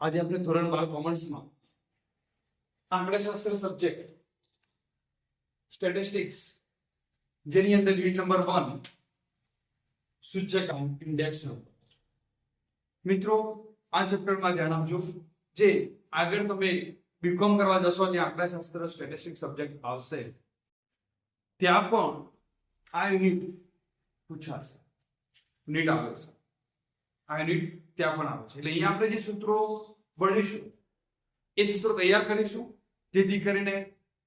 આજે આપણે ધોરણ બાર કોમર્સમાં આંકડાશાસ્ત્ર સબ્જેક્ટ સ્ટેટિસ્ટિક્સ જેની અંદર યુનિટ નંબર વન સૂચકાંક ઇન્ડેક્સ નંબર મિત્રો આ ચેપ્ટરમાં ધ્યાન આપજો જે આગળ તમે બીકોમ કરવા જશો ત્યાં આંકડાશાસ્ત્ર સ્ટેટિસ્ટિક્સ સબ્જેક્ટ આવશે ત્યાં પણ આ યુનિટ પૂછાશે યુનિટ આવે છે. આ યુનિટ ત્યાં પણ આવે છે. એટલે અહીંયા આપણે જે સૂત્રો ભણીશું, એ સૂત્રો તૈયાર કરીશું, જેથી કરીને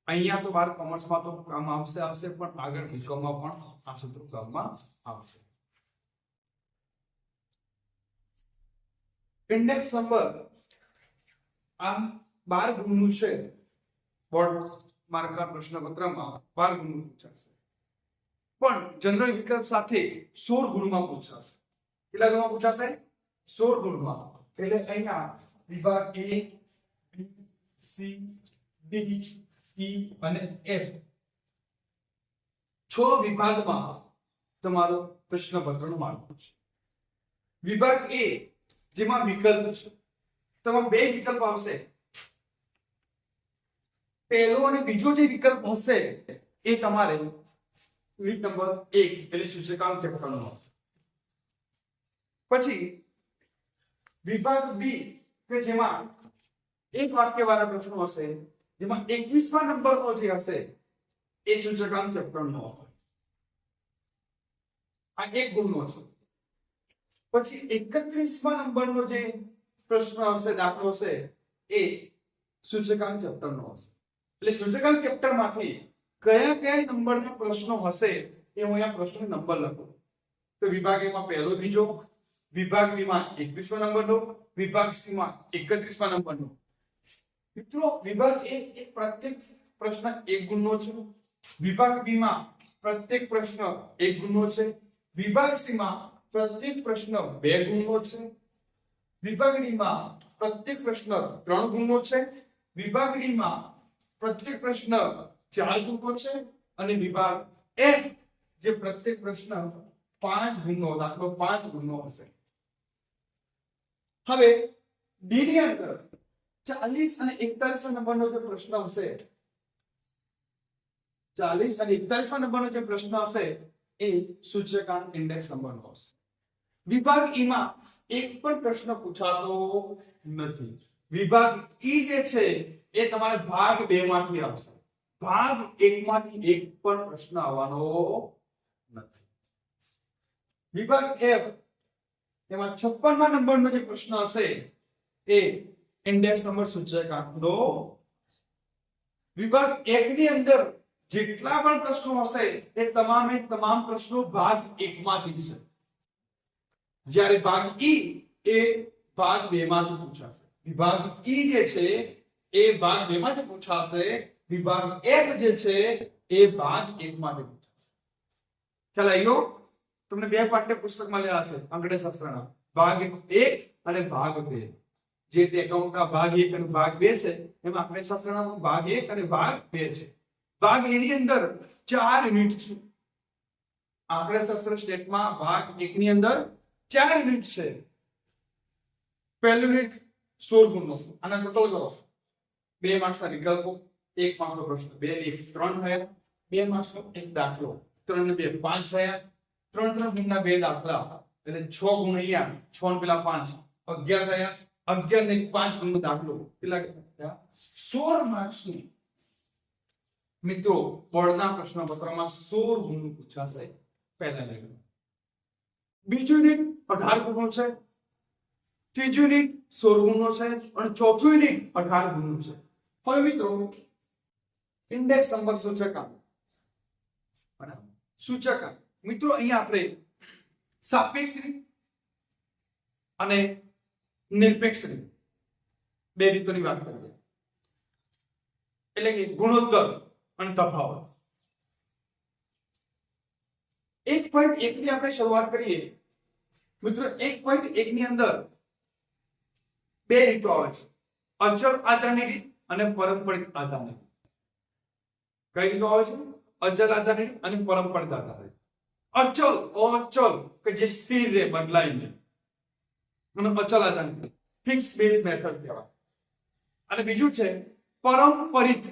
અહીંયા તો બાર કોમર્સમાં તો કામ આવશે આવશે, પણ આગળ બીકોમમાં પણ આ સૂત્રો કામમાં આવશે. ઇન્ડેક્સ નંબર આમ બાર ગુણનું છે. બોર્ડ માર્કા પ્રશ્નપત્રમાં બાર ગુણનું પૂછાશે. પણ જનરલ વિકલ્પ સાથે સોળ ગુણમાં પૂછાશે. કેટલા ગુણમાં પૂછાશે? સોળ ગુણમાં. એટલે અહીંયા વિભાગ A, B, C, D, C અને એફ. છ વિભાગમાં તમારો પ્રશ્નપત્રનું માળખું છે. વિભાગ એ જેમાં વિકલ્પ છે. તેમાં બે વિકલ્પ આવશે. પહેલો અને બીજો જે વિકલ્પ હશે, એ તમારે યુનિટ નંબર એક એટલે સૂચકાંક ચેપ્ટરનો હશે પછી વિભાગ બી કે જેમાં એક વાક્ય વાળા પ્રશ્નો હશે જેમાં એકવીસમા નંબરનો જે હશે એ સૂચકાંક ચેપ્ટરનો હશે આ એક ગુણનો છે પછી એકત્રીસમા નંબરનો જે પ્રશ્ન હશે દાખલો હશે એ સૂચકાંક ચેપ્ટરનો હશે એટલે સૂચકાંક ચેપ્ટરમાંથી કયા કયા નંબરના પ્રશ્નો હશે એ હું અહીંયા પ્રશ્ન નંબર લખું. તો વિભાગ એમાં પહેલો બીજો વિભાગ બીમાં એકવીસમા નંબરનો વિભાગ સીમાં એકત્રીસમા નંબરનો મિત્રો, વિભાગ એ પ્રત્યેક પ્રશ્ન એક ગુણનો છે. વિભાગ બીમાં પ્રત્યેક પ્રશ્ન એક ગુણનો છે. વિભાગ સીમાં પ્રત્યેક પ્રશ્ન બે ગુણનો છે. વિભાગ ડીમાં પ્રત્યેક પ્રશ્ન ત્રણ ગુણનો છે. વિભાગ ડીમાં પ્રત્યેક પ્રશ્ન ચાર ગુણો છે અને વિભાગ એફ જે પ્રત્યેક પ્રશ્ન પાંચ ગુણનો દાખલો પાંચ ગુણનો હશે. હવે ડી ની અંદર ચાલીસ અને એકતાલીસ નંબરનો જે પ્રશ્ન હશે, ચાલીસ અને એકતાલીસ નંબરનો જે પ્રશ્ન હશે, એ સૂચકાંક ઇન્ડેક્સ નંબરનો હશે. વિભાગ ઈ માં એક પણ પ્રશ્ન પૂછાતો નથી. વિભાગ ઈ જે છે, એ તમારે ભાગ બે માંથી આવશે. ભાગ એકમાંથી એક પણ પ્રશ્ન આવવાનો નથી. વિભાગ એફ એમાં છપ્પનમાં નંબરનો જે પ્રશ્ન હશે, એ ઇન્ડેક્સ નંબર સૂચકાંકનો વિભાગ એક ની અંદર જેટલા પણ પ્રશ્નો હશે તે તમામે તમામ પ્રશ્નો ભાગ એક માંથી છે. જ્યારે ભાગ ઈ એ ભાગ બે માંથી પૂછાશે. વિભાગ ઈ જે છે, એ ભાગ બે માંથી પૂછાશે વિભાગ એક જે છે, એ ભાગ એક માટે પૂછાશે ખ્યાલ આવ્યો? તમને બે પાઠ્ય પુસ્તક મળ્યા હશે આંકડાશાસ્ત્રના ભાગ એક અને ભાગ બે. જે રીતે એકાઉન્ટના ભાગ એક અને ભાગ બે છે, એમાં આંકડાશાસ્ત્રના ભાગ એક અને ભાગ બે છે. ભાગ એની અંદર ચાર યુનિટ છે. આંકડાશાસ્ત્ર સ્ટેટમાં ભાગ એક ની અંદર ચાર યુનિટ છે. પહેલું યુનિટ સોળ ગુણનો આના ટોટલ કરો. બે માર્ક્સના વિકલ્પો. એક માર્ક્સનો પ્રશ્ન બે ને એક ત્રણ થયા બે માર્ક્સનો એક દાખલો ત્રણ ને બે પાંચ થયા ત્રણ ત્રણ ગુણના બે દાખલા એટલે છ ગુણ અહીંયા છ ને પેલા પાંચ અગિયાર થયા અગિયાર ને એક પાંચ ગુણનો દાખલો કેટલા થયા સોળ માર્ક્સનું મિત્રો બોર્ડના પ્રશ્નપત્રમાં સોળ ગુણનું પૂછાશે પહેલા લેવલ બીજું યુનિટ અઢાર ગુણનું છે ત્રીજું યુનિટ સોળ ગુણનું છે અને ચોથું યુનિટ અઢાર ગુણનું છે હવે મિત્રો ઇન્ડેક્સ નંબર સૂચકાંક. બરાબર. સૂચકાંક. મિત્રો, અહીંયા આપણે સાપેક્ષ રીત અને નિરપેક્ષ રીત બે રીતોની વાત કરીએ. એટલે કે ગુણોત્તર અને તફાવત. એક પોઈન્ટ એક ની આપણે શરૂઆત કરીએ. મિત્રો, એક પોઈન્ટ એક ની અંદર બે રીતો આવે છે. અચળ આધારની રીત અને પરંપરિત આધારની કઈ રીતો આવે છે અચળ આધારની રીત અને પરંપરિત આધારની રીત અચલ અચલ કે જે સ્થિર રહે બદલાય નહીં અને અચલ આધાર ફિક્સ બેઝ મેથડ કહેવાય અને બીજું છે પરંપરિત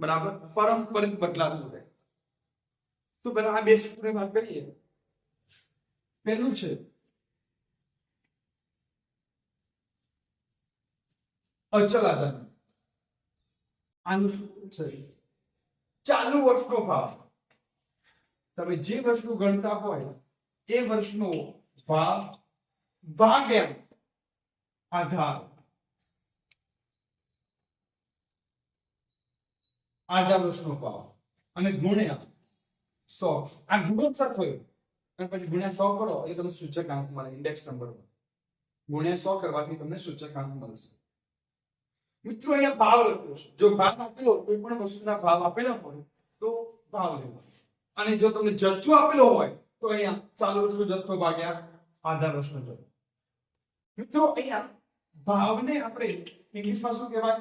બરાબર પરંપરિત બદલાતું રહે તો પહેલા આ બે સૂત્રની વાત કરીએ પહેલું છે અચલ આધાર આનું સૂત્ર છે ચાલુ વર્ષનો ભાવ. તમે જે વર્ષનું ગણતા હોય, એ વર્ષનો ભાવ ભાગ્યા આધાર. આધાર વર્ષનો ભાવ. અને ગુણ્યા સો. આ ગુણોત્તર થયો. અને પછી ગુણ્યા સો કરો, એ તમને સૂચકાંક મળે ઇન્ડેક્સ નંબર ગુણ્યા સો કરવાથી તમને સૂચકાંક મળશે. મિત્રો અહીંયા ભાવ લખ્યો છે. જો ભાવ આપેલો કોઈ પણ વસ્તુના ભાવ આપેલા હોય, તો ભાવ લેવો અને જો તમને જથ્થો આપેલો હોય, તો અહીંયા ચાલુ વર્ષનો જથ્થો ભાગ્યા આધા વર્ષનો જથ્થો. મિત્રો અહીંયા ભાવને આપણે ઇંગ્લિશમાં શું કહેવાય?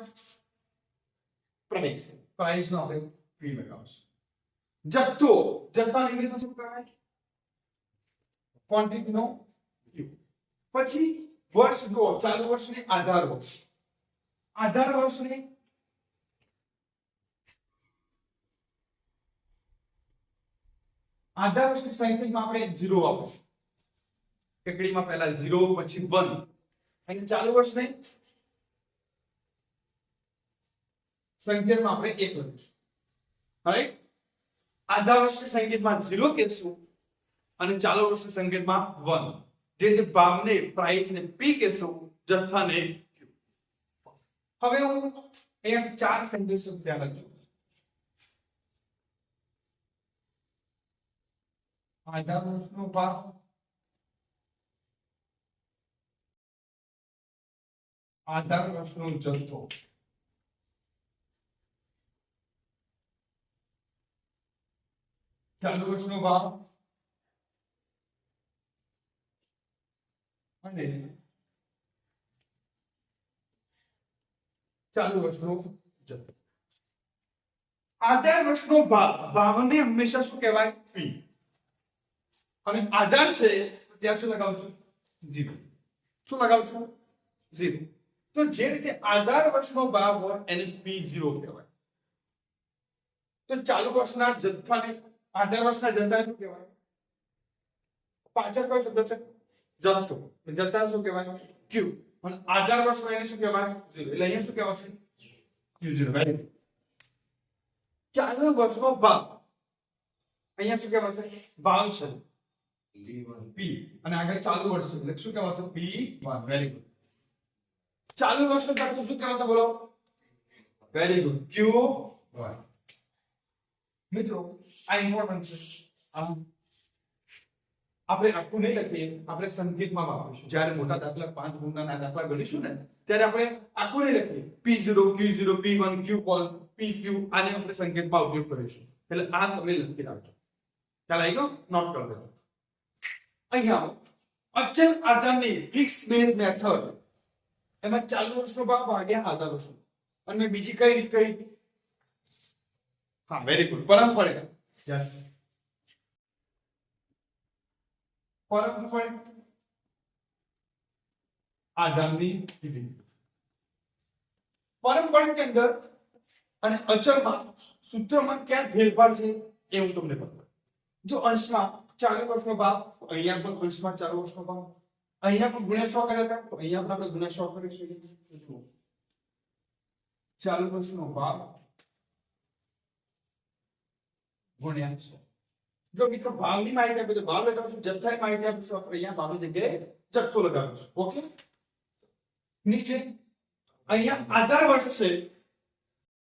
પ્રાઇસ પ્રાઇસ નો આપણે પી લગાવશું જથ્થો. જથ્થા ઇંગ્લિશમાં શું કહેવાય? ક્વોન્ટિટી નો પછી વર્ષ જુઓ ચાલુ વર્ષને આધાર વર્ષ. આધાર વર્ષની આધાર વર્ષની સંખ્યામાં આપણે ઝીરો વાપરીશું. કેકડીમાં પહેલા ઝીરો પછી વન અને ચાલુ વર્ષને સંકેતમાં આપણે એક લખીશું રાઈટ આધા વર્ષની સંગીતમાં ઝીરો કહેશું અને ચાલુ વર્ષની સંગીતમાં વન જે ભાવને પ્રાઇસ ને પી કહેશું, જથ્થાને. હવે હું અહીંયા ચાર સેન્ટેન્સ ધ્યાન રાખજો આધા વર્ષનો ભાવ આધાર વર્ષનો જથ્થો ચાલુ વર્ષનો ભાવ અને ચાલુ વર્ષનો આધાર વર્ષનો ભાવ. ભાવને હંમેશા શું કહેવાય? પી અને આધાર છે ત્યાં શું લગાવશું? ઝીરો. શું લગાવશું? ઝીરો. તો જે રીતે આધાર વર્ષનો ભાવ હોય એને પી ઝીરો કહેવાય. તો ચાલુ વર્ષના જથ્થાને આધાર વર્ષના જથ્થા શું કહેવાય? પાછળ કયો શબ્દ છે? જથ્થો. જથ્થા શું કહેવાય? ક્યુ અને આધાર વર્ષમાં એને શું કહેવાય? એટલે અહીંયા શું કહેવાશે? ક્યુ ઝીરો ચાલુ વર્ષનો ભાવ. અહીંયા શું કહેવાશે? ભાવ છે. પી અને આગળ ચાલુ વર્ષ છે. એટલે શું કહેવાશે? પી વન વેરી ગુડ ચાલુ વર્ષનો જથ્થો શું કહેવાશે બોલો? વેરી ગુડ ક્યુ વન મિત્રો, આ ઇમ્પોર્ટન્ટ છે. આપણે આખું નહીં લખીએ, આપણે સંકેતમાં વાપરીશું. જ્યારે મોટા દાખલા પાંચ ગુણના દાખલા ગણીશું ને, ત્યારે આપણે આખું નહીં લખીએ. P zero Q zero P one Q call P Q આને આપણે સંકેતમાં ઉપયોગ કરીશું. એટલે આ તમે લખી રાખજો. ખ્યાલ આવી ગયો? નોટ કરી દેજો. અહીંયા અચલ આધારની ફિક્સ બેઝ મેથડ એમાં ચાલુ વર્ષનો ભાવ ભાગ્યા આધાર વર્ષનો. અને બીજી કઈ રીત કઈ? હા વેરી ગુડ પરંપરા પરંપરા આધારની વિધિ પરંપરાની અંદર અને અચળમાં સૂત્રમાં ક્યાં ફેરફાર છે એ હું તમને બતાવું. જો અંશમાં ચાલુ વર્ષનો ભાવ, અહીંયા પણ અંશમાં ચાલુ વર્ષનો ભાવ. અહીંયા પણ ગુણ્યા સો કર્યા હતા, તો અહીંયા પણ આપણે ગુણ્યા સો કરીશું. ચાલુ વર્ષનો ભાવ ગુણ્યા સો જો મિત્રો ભાવની માહિતી આપી તો ભાવ લગાવશું, જથ્થાની માહિતી આપીશું, આપણે અહીંયા ભાવની જગ્યાએ જથ્થો લગાવીશું. ઓકે? નીચે અહીંયા આધાર વર્ષ છે.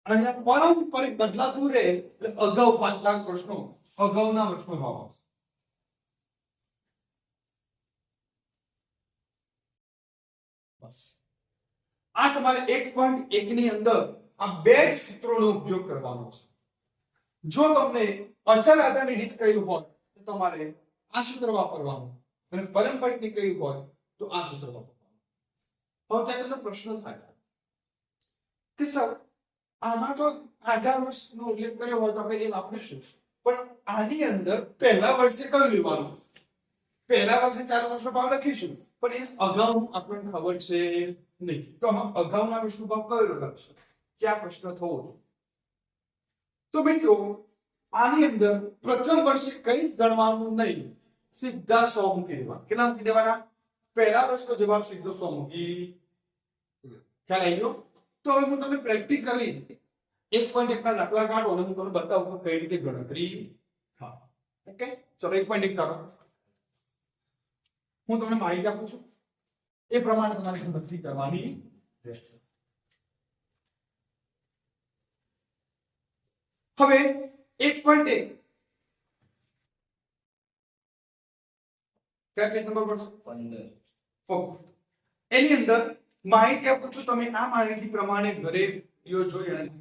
અહીંયા પારંપરિક બદલાતું રહે એટલે અગાઉ પાંચ લાખ પ્રશ્નો અગાઉના વર્ષનો ભાવ આવશે. બસ. આ તમારે એક પોઈન્ટ એક ની અંદર આ બે જ સૂત્રોનો ઉપયોગ કરવાનો છે. જો તમને અચળ આધારની રીત કહ્યું હોય તો તમારે આ સૂત્ર વાપરવાનું. અને પરંપરિકની કહ્યું હોય તો આ સૂત્ર વાપરવાનું. હવે ત્યાં પ્રશ્ન થાય કે સર, આમાં તો આધાર વર્ષનો ઉલ્લેખ કર્યો હોય તો આપણે એ વાપરીશું. પણ આની અંદર પહેલા વર્ષે કયું લેવાનું? પહેલા વર્ષે ચાર વર્ષનો ભાવ લખીશું. પણ એ અગાઉ આપણને ખબર છે નહીં. તો આમાં અગાઉના વર્ષનો ભાવ કયો લખશે? ક્યાં પ્રશ્ન થવો? તો મિત્રો આની અંદર પ્રથમ વર્ષે કંઈ જ ગણવાનું નહીં. સીધા સો મૂકી દેવા કેટલા મૂકી દેવાના? પહેલા વર્ષનો જવાબ સીધો સો ખ્યાલ આવી ગયો? તો હવે હું તમને પ્રેક્ટિકલી એક પોઈન્ટ એકના દાખલા કાઢો અને હું તમને બતાવું કે કઈ રીતે ગણતરી થાય. ઓકે? ચલો, એક પોઈન્ટ એક કરો હું તમને માહિતી આપું છું. એ પ્રમાણે તમારે ગણતરી કરવાની રહેશે. હવે એક પોઈન્ટ એક. કયા પેજ નંબર પર પંદર. ઓકે. એની અંદર માહિતી આપું છું તમે આ માહિતી પ્રમાણે ઘરે વીડિયો જોઈ અને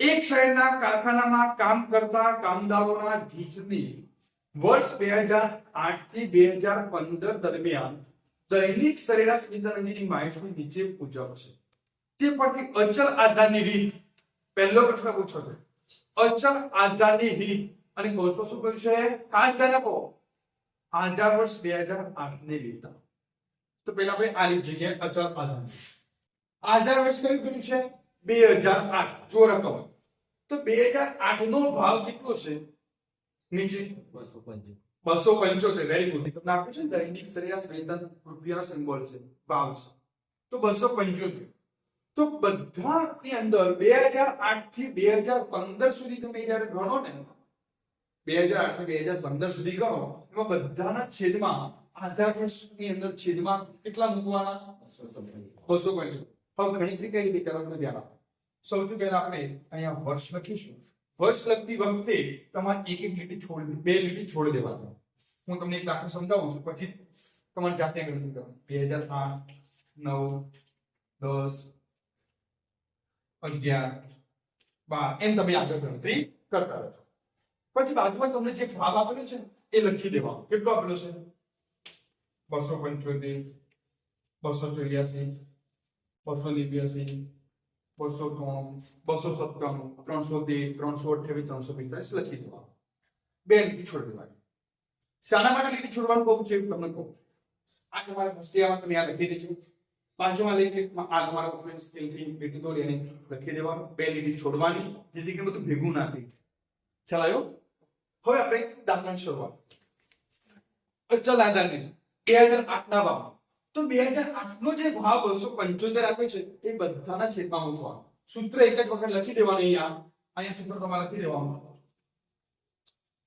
એક શહેરના કારખાનામાં કામ કરતા કામદારોના જૂથની વર્ષ બે હજાર આઠથી બે હજાર પંદર દરમિયાન દૈનિક સરેરાશ વેતન અંગેની માહિતી નીચે મુજબ છે. તે પરથી અચલ આધારની રીત પહેલો પ્રશ્ન પૂછો છે. અચલ આધારની રીત અને કોષમાં શું કહ્યું છે? ખાસ ધ્યાન આપો. આધાર વર્ષ બે હજાર આઠ ને લેતા તો પેલા આપણે આની જગ્યાએ અચલ આધાર આધાર વર્ષ કયું કયું છે? બે હજાર આઠ. જો રકમ. તો બે હજાર આઠ નો ભાવ કેટલો છે? નીચે. બસો પંચોતેર. બસો પંચોતેર વેરી ગુડ તમને આપ્યું છે ને દૈનિક સરેરાશ વેતન રૂપિયાનો સિમ્બોલ છે. ભાવ છે. તો બસો પંચોતેર. તો બધાની અંદર બે હજાર આઠથી બે હજાર પંદર સુધી તમે જયારે ગણો ને બે હજાર આઠથી બે હજાર પંદર સુધી ગણો એમાં બધાના છેદમાં આધાર વર્ષની અંદર છેદમાં કેટલા મૂકવાના બસો પંચોતેર બસો પંચોતેર હવે ગણતરી કઈ રીતે કરવાનું ધ્યાન આપો સૌથી પહેલા આપણે અહીંયા વર્ષ લખીશું વર્ષ લખતી વખતે તમારે એક એક લીટી છોડી બે લીટી છોડી દેવાની હું તમને એક દાખલો સમજાવું છું પછી તમારે જાતે ગણતરી કરવાની બે હજાર આઠ નવ દસ અગિયાર, બાર. એમ તમે આગળ ગણતરી કરતા રહેજો. પછી બાજુમાં તમને જે ભાગ આપેલો છે એ લખી દેવાનો. કેટલો આપેલો છે? બસો પંચોતેર, બસો ચોર્યાસી, બસો નેવ્યાસી, બસો ત્રણ, બસો સત્તાણું, ત્રણસો તેર, ત્રણસો અઠ્યાવીસ, ત્રણસો પિસ્તાલીસ લખી દેવાનું. બે લીટી છોડી દેવાની. શાના માટે લીટી છોડવાનું કહું છે? તમને કહું છું. આ તમારે હોશિયારમાં તમે આ લખી દેજો. પાંચમા લીટીમાં આ તમારા ઓપરેશન સ્કેલથી પેટી દોરી અને લખી દેવાનું. બે લીટી છોડવાની, જેથી કરીને બધું ભેગું ના થઈ ખ્યાલ આવ્યો? હવે આપણે દાખલાની શરૂઆત. અચ્છા આધારની બે હજાર આઠના ભાવ. તો બે હજાર આઠ નો જે ભાવ બસો પંચોતેર આપે છે, એ બધાના છેદમાં મૂકવાનો સૂત્ર એક જ વખત લખી દેવાનું અહીંયા. અહીંયા સૂત્ર તમારે લખી દેવાનું.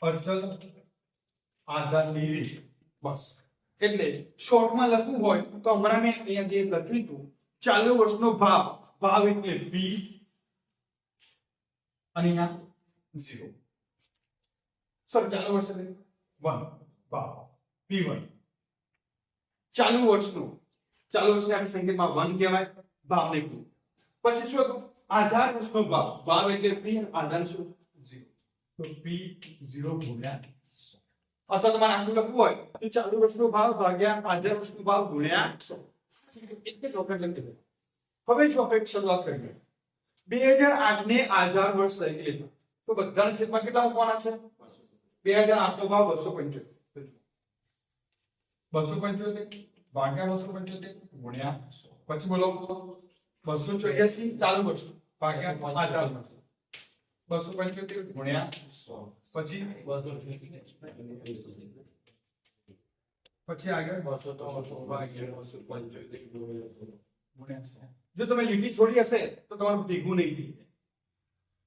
અચલ આધાર રીત બસ. એટલે શોર્ટમાં લખવું હોય તો હમણાં મેં અહીંયા જે લખ્યું હતું, ચાલુ વર્ષનો ભાવ ભાવ એટલે બી અને અહીંયા ઝીરો સર ચાલુ વર્ષ એટલે વન ભાવ પી વન ચાલુ વર્ષનું, ચાલુ વર્ષને આપણે સંકેતમાં વન કહેવાય, ભાવને ટુ પછી શું હતું? આધાર વર્ષનો ભાવ ભાવ એટલે પી આધાર શું? ઝીરો તો પી ઝીરો ગુણ્યા સો. અથવા તમારે આટલું લખવું હોય, તો ચાલુ વર્ષનો ભાવ ભાગ્યા આધાર વર્ષનો ભાવ ગુણ્યા સો. હવે જો આપણે શરૂઆત કરીએ. બે હજાર આઠ ને આધાર વર્ષ તરીકે લીધો તો બધાના છેદમાં કેટલા મૂકવાના છે? બે હજાર આઠ નો ભાવ બસો પંચોતેર. બસો પંચોતેર ભાગ્યા બસો પંચોતેર ગુણ્યા પછી બોલો, બસો ચોર્યાસી ચાલુ વર્ષ ભાગ્યા આધાર વર્ષ. બસો પંચોતેર ગુણ્યા સો. પછી પછી આગળ બસો ત્રણસો ભાગ્યા બસો પંચોતેર ગુણ્યા સો. જો તમે લીટી છોડી હશે તો તમારું ભેગું નહીં થઈ જાય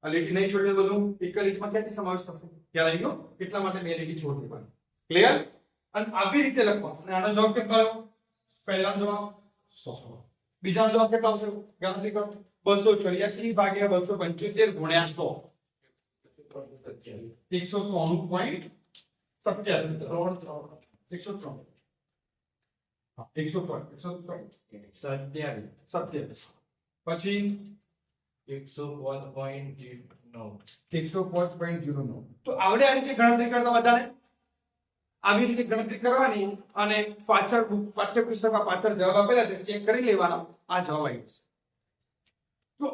આ લીટી નહીં છોડી તો બધું એક જ લીટીમાં ક્યાંથી સમાવેશ થશે ખ્યાલ આવી ગયો એટલા માટે બે લીટી છોડી દેવાની ક્લિયર અને આવી રીતે લખવા અને આનો જવાબ કેટલો આવ્યો પહેલાનો જવાબ સો બીજાનો જવાબ કેટલો આવશે ગણતરી કરો બસો ચોર્યાસી ભાગ્યા બસો પંચોતેર ગુણ્યા સો એકસો ત્રાણું પોઈન્ટ સત્યાસી ત્રણ ત્રણ એકસો ત્રણ હા, એકસો સત્યાવીસ સત્યાવીસ પછી? એકસો પાંચ પોઈન્ટ નવ એકસો પાંચ પોઈન્ટ જીરો નવ તો આવડે આ રીતે ગણતરી કરતા બધાને? આવી રીતે ગણતરી કરવાની અને પાછળ પાઠ્યપુસ્તકમાં પાછળ જવાબ આપેલા છે ચેક કરી લેવાના. આ જવાબ આવી જશે. તો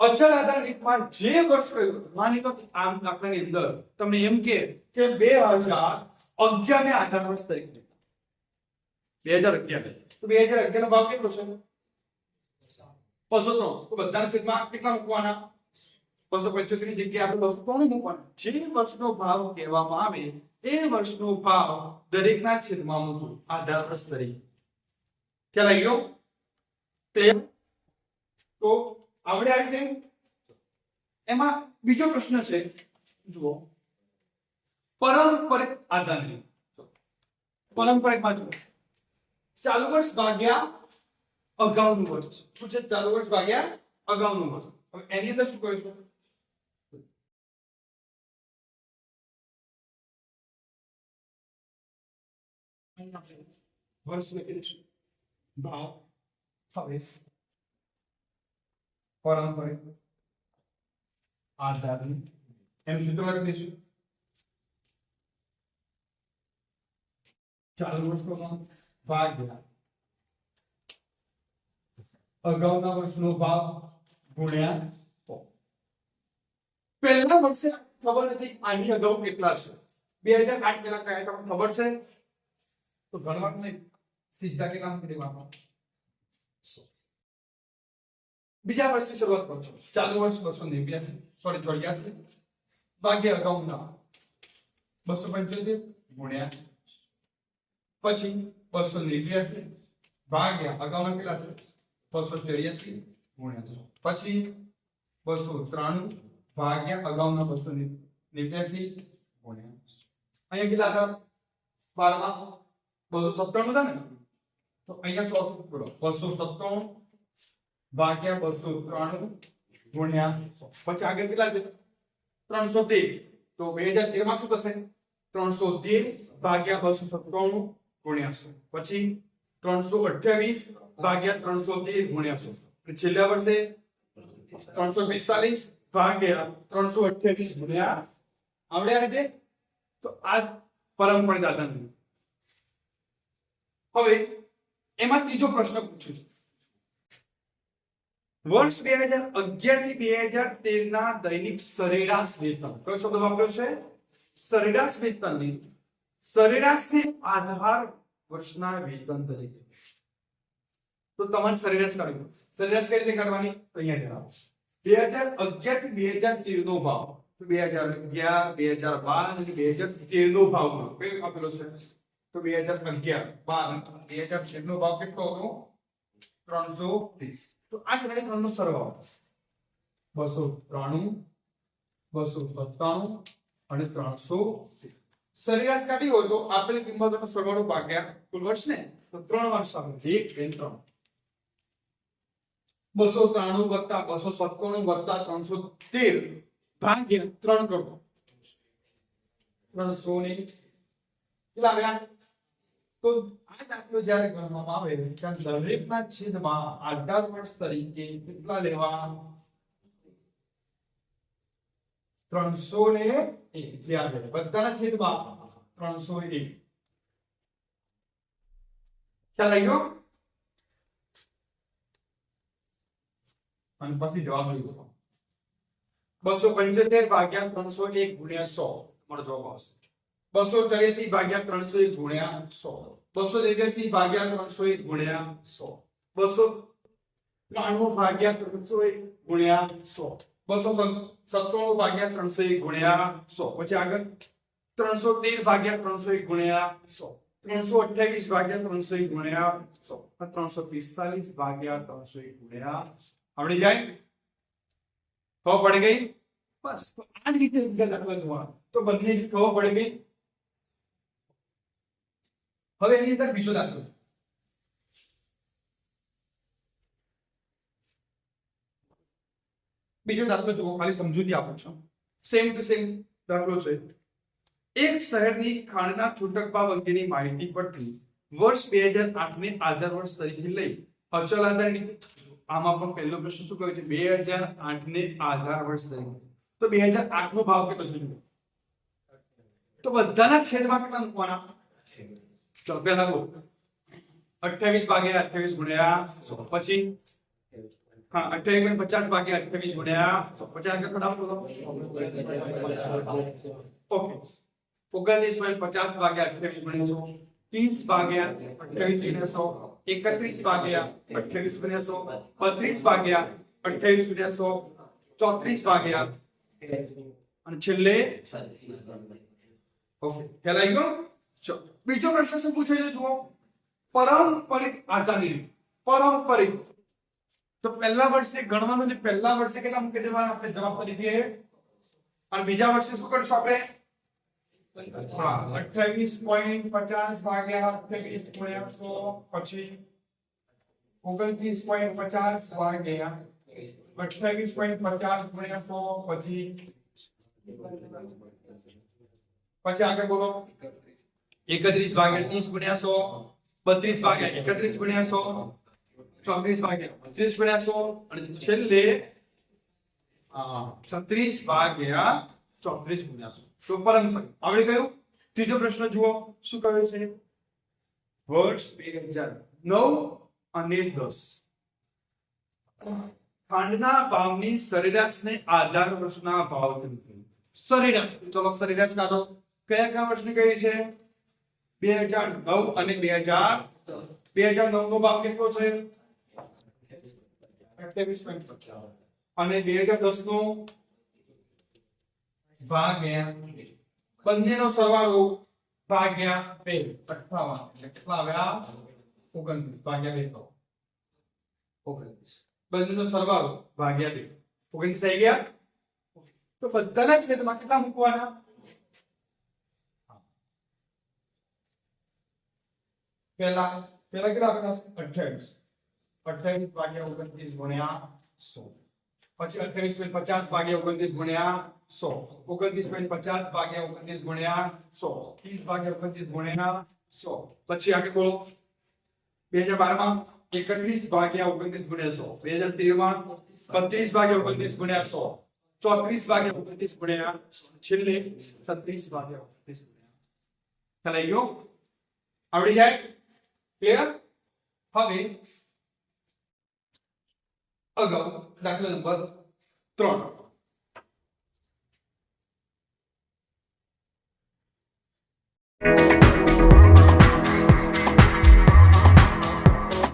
અચળ આધાર રીતમાં જે વર્ષ રહ્યું માની લો આમ દાખલાની અંદર તમને એમ કે કે બે હજાર અગિયાર ને આધાર વર્ષ તરીકે. બે હજાર અગિયાર તો બે હજાર અગિયાર નો ભાવ કેટલો છે? બસો ત્રણ તો બધાના છેદમાં કેટલા મૂકવાના? બસો પંચોતેરની જગ્યાએ આપણે બસો ત્રણ મૂકવાના. જે વર્ષનો ભાવ કહેવામાં આવે એ વર્ષનો ભાવ દરેકના છેદમાં મૂકવો. આધાર તરીકે ખ્યાલ આવી ગયો? ક્લિયર તો આવડે આ રીતે? એમાં બીજો પ્રશ્ન છે જુઓ. પરંપરિત આધારની પરંપરિતમાં જુઓ. ચાલુ વર્ષ ભાગ્યા અગાઉનું વર્ષ શું છે ચાલુ વર્ષ ભાગ્યા અગાઉનું વર્ષ હવે એની અંદર શું કરીશું વર્ષ લખી દઈશું ભાવ હવે પારંપરિક આધારની એનું સૂત્ર લખી દઈશું ચાલુ વર્ષનો ભાવ ભાગ્યા. અગાઉના વર્ષનો ભાવ ગુણ્યા પહેલા વર્ષે ખબર નથી આની અગાઉ કેટલા છે. બે હજાર આઠ પહેલા કયા તમને ખબર છે? તો ગણવાનું નહીં. સીધા કેટલા મૂકી બીજા વર્ષની શરૂઆત કરો. છો ચાલુ વર્ષ બસો નેવ્યાસી સોરી ચોર્યાસી. ભાગ્ય અગાઉના. બસો પંચોતેર ગુણ્યા પછી બસો નેવ્યાસી ભાગ્યા અગાઉના કેટલા છે બસો ચોર્યાસી ગુણ્યા સો પછી બસો ત્રાણું ભાગ્યા અગાઉના બસો નેવ્યાસી ગુણ્યા સો. અહીંયા કેટલા હતા બારમાં બસો સત્તાણું હતા ને તો અહીંયા સો બોલો બસો સત્તાણું ભાગ્યા બસો ત્રાણું ગુણ્યા સો પછી આગળ કેટલા છે ત્રણસો તેર તો બે હજાર તેરમાં શું થશે ત્રણસો તેર ભાગ્યા બસો સત્તાણું ગુણ્યા સો પછી ત્રણસો અઠ્યાવીસ ભાગ્યા ત્રણસો તેર ગુણ્યા સો અને છેલ્લા વર્ષે ત્રણસો પિસ્તાલીસ ભાગ્યા ત્રણસો અઠ્યાવીસ ગુણ્યા આવડે આ રીતે તો આ પરંપરા દાદાની હવે એમાં ત્રીજો પ્રશ્ન પૂછ્યો છે વર્ષ બે હજાર અગિયારથી બે હજાર તેર ના દૈનિક સરેરાશ વેતન કયો શબ્દ વાપર્યો છે સરેરાશ વેતનની સરેરાશને આધાર વર્ષના વેતન તરીકે. તો તમારે સરેરાશ કાઢવી. સરેરાશ કઈ રીતે કાઢવાની? તો અહીંયા જણાવો. બે હજાર અગિયારથી બે હજાર તેર નો ભાવ બે હજાર અગિયાર, બે હજાર બાર અને બે હજાર તેર નો ભાવ કયો આપેલો છે? તો બે હજાર અગિયાર, બાર. બે હજાર તેર નો ભાવ કેટલો હતો? ત્રણસો ત્રીસ. તો આ ત્રણે નો સરવાળો. બસો ત્રાણું, બસો સત્તાણું અને ત્રણસો સરેરાશ કાઢી હોય તો આપેલી કિંમતોનો સરવાળો ભાગ્યા કુલ વર્ષ ને? તો ત્રણ વર્ષ આવે એક બસો ત્રાણું વત્તા બસો સત્તાણું વત્તા ત્રણસો તેર ભાગ્યા ત્રણ કરોડ. ત્રણસો ને કેટલા આવ્યા? તો આ દાખલો જ્યારે ગણવામાં આવે ત્યારે દરેકના છેદમાં આધાર વર્ષ તરીકે કેટલા લેવા? ત્રણસો ને એક છેદમાં ત્રણસો એક. ખ્યાલ આવી ગયો? અને પછી જવાબ જોયો બસો પંચોતેર ભાગ્યા ત્રણસો એક ગુણ્યા સો. તમારો જવાબ આવશે. બસો ચોર્યાસી ભાગ્યા ત્રણસો એક ગુણ્યા સો. બસો એક્યાસી ભાગ્યા ત્રણસો એક ગુણ્યા સો. બસો ત્રાણું ભાગ્યા ત્રણસો એક ગુણ્યા સો. બસો સત્તાણું ભાગ્યા ત્રણસો એક ગુણ્યા સો. પછી આગળ? ત્રણસો તેર ભાગ્યા ત્રણસો એક ગુણ્યા સો. ત્રણસો અઠ્યાવીસ ભાગ્યા ત્રણસો એક ગુણ્યા સો. ત્રણસો પિસ્તાલીસ ભાગ્યા ત્રણસો એક ગુણ્યા આવડી જાય? ખબર પડી ગઈ? બસ, તો આ જ રીતે બીજા દાખલા જોવા તો બંને જ ખબર પડી ગઈ? હવે એની અંદર બીજો દાખલો બીજો દાખલો જુઓ ખાલી સમજૂતી આપું છું. સેમ ટુ સેમ દાખલો છે. એક શહેરની ખાણના છૂટક ભાવ અંગેની માહિતી પરથી વર્ષ બે હજાર આઠ ને આધાર વર્ષ તરીકે લઈ અચલ આધારની આમાં પણ પહેલો પ્રશ્ન શું કહે છે? બે હજાર આઠ ને આધાર વર્ષ તરીકે. તો બે હજાર આઠ નો ભાવ કેટલો છે? જુઓ. તો બધાના છેદમાં કેટલા મૂકવાના? ચોપ્યા લાગો અઠ્યાવીસ ભાગ્યા અઠ્યાવીસ ગુણ્યા પછી હા અઠ્યાવીસ પોઈન્ટ પચાસ ભાગ્યા અઠ્યાવીસ ગુણ્યા સો. પચાસ આગળ ફટાફટ બોલો ઓકે ઓગણત્રીસ પોઈન્ટ પચાસ ભાગ્યા અઠ્યાવીસ ગુણ્યા સો ત્રીસ ભાગ્યા અઠ્યાવીસ ગુણ્યા સો એકત્રીસ ભાગ્યા અઠ્યાવીસ ગુણ્યા સો બત્રીસ ભાગ્યા અઠ્યાવીસ ગુણ્યા સો ચોત્રીસ ભાગ્યા અને છેલ્લે ઓકે ખ્યાલ આવી ગયો ચલો બીજો પ્રશ્ન શું પૂછે છે જુઓ પારંપરિક આધારની રીત પારંપરિક તો પહેલા વર્ષે ગણવાનું જે પહેલા વર્ષે કેટલા મૂકી દેવાના આપણે જવાબ કરી દઈએ અને બીજા વર્ષે શું કરશું આપણે હા અઠ્યાવીસ પોઈન્ટ પચાસ ભાગ્યા અઠ્યાવીસ ગુણ્યા સો પછી ઓગણત્રીસ પોઈન્ટ પચાસ ભાગ્યા અઠ્યાવીસ પોઈન્ટ પચાસ ગુણ્યા સો પછી પછી આગળ બોલો એકત્રીસ ભાગ્યા ત્રીસ ગુણ્યા સો બત્રીસ ભાગ્યા એકત્રીસ ગુણ્યા સો ચોત્રીસ ભાગ્યા. બત્રીસ ગુણ્યા સો અને છેલ્લે છત્રીસ ભાગ્યા ચોત્રીસ ગુણ્યા સો. તો પરમ આવડી ગયું ત્રીજો પ્રશ્ન જુઓ. શું કહે છે? વર્ષ બે હજાર નવ અને દસ. ખાંડના ભાવની સરેરાશને આધાર વર્ષના ભાવ સરેરાશ. ચલો, સરેરાશ કાઢો. કયા કયા વર્ષની કહી છે? બે હજાર નવ અને બે હજાર બે હજાર નવ નો ભાવ કેટલો છે? અને બે હજાર દસ નો ભાગ્યા બંનેનો સરવાળો ભાગ્યા બે અઠ્ઠાવન એટલે કેટલા આવ્યા ઓગણત્રીસ ભાગ્યા બે તો ઓગણત્રીસ બંનેનો સરવાળો ભાગ્યા બે ઓગણત્રીસ આવી ગયા તો બધાના છેદમાં કેટલા મૂકવાના પહેલા પહેલા કેટલા આપેલા છે અઠ્યાવીસ અઠ્યાવીસ ભાગ્યા ઓગણત્રીસ ગુણ્યા સો પછી અઠ્યાવીસ પોઈન્ટ પચાસ ભાગ્યા ઓગણત્રીસ ગુણ્યા સો ઓગણત્રીસ પોઈન્ટ પચાસ ભાગ્યા ઓગણત્રીસ ગુણ્યા સો ત્રીસ ભાગ્યા ઓગણત્રીસ ગુણ્યા સો પછી આગળ બોલો બે હજાર બારમાં એકત્રીસ ભાગ્યા ઓગણત્રીસ ગુણ્યા સો બે હજાર તેરમાં બત્રીસ ભાગ્યા ઓગણત્રીસ ગુણ્યા સો ચોત્રીસ ભાગ્યા ઓગણત્રીસ ગુણ્યા સો. છેલ્લે છત્રીસ ભાગ્યા ઓગણત્રીસ ગુણ્યા ખ્યાલ આવી ગયો આવડી જાય ક્લિયર હવે અગાઉ દાખલા નંબર ત્રણ.